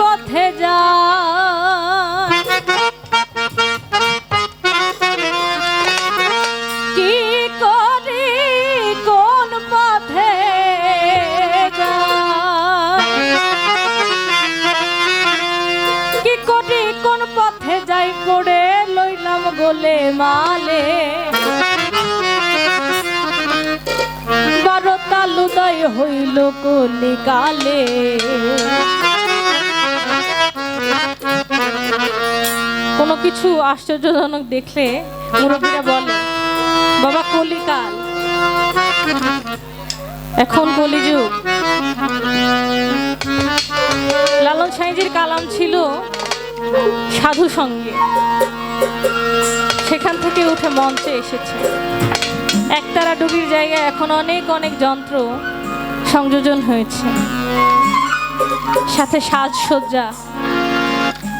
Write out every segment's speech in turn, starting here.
পথে যা। কি কোন পথে কি কোন পথে যাই, পড়ে লইলাম মালে। বারো তালুদয় হইল কলিকালে। কোনো কিছু আশ্চর্যজনক দেখলে মুরব্বীরা বলে, বাবা কলিকাল এখন কলিযুগ। লালন সাইজির কালাম ছিল সাধু সঙ্গে। সেখান থেকে উঠে মঞ্চে এসেছে। একতারা ডুবির জায়গায় এখন অনেক অনেক যন্ত্র সংযোজন হয়েছে। সাথে সাজসজ্জা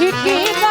Hit me,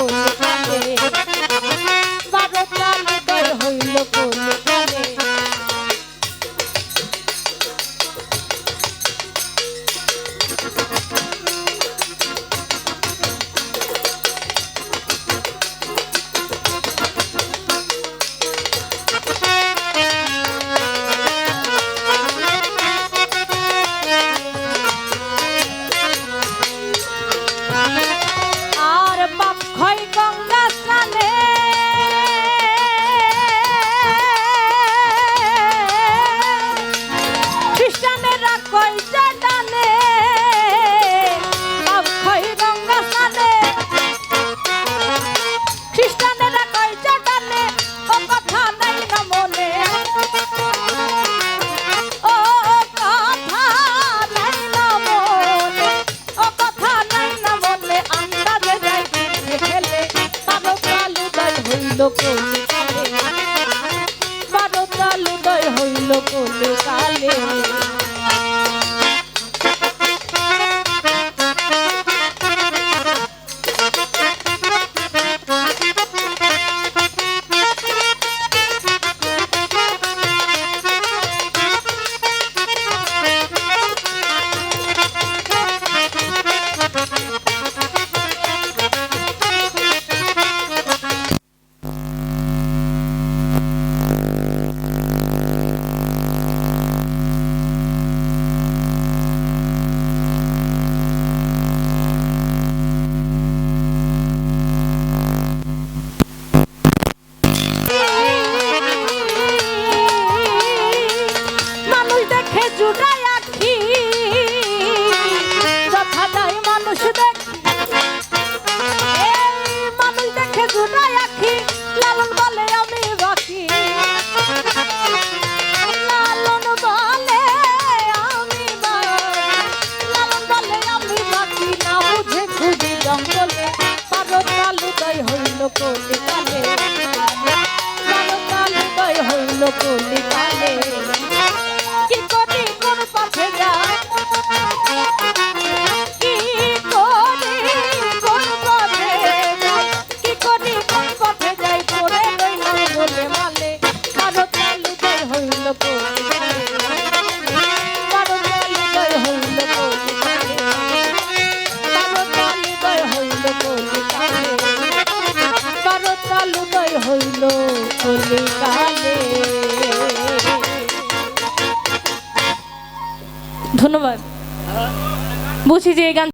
হইল হইল কোলে কালে বারো কালু দয় হইল কালে। হইল ধন্যবাদ। বুঝি যে এই গান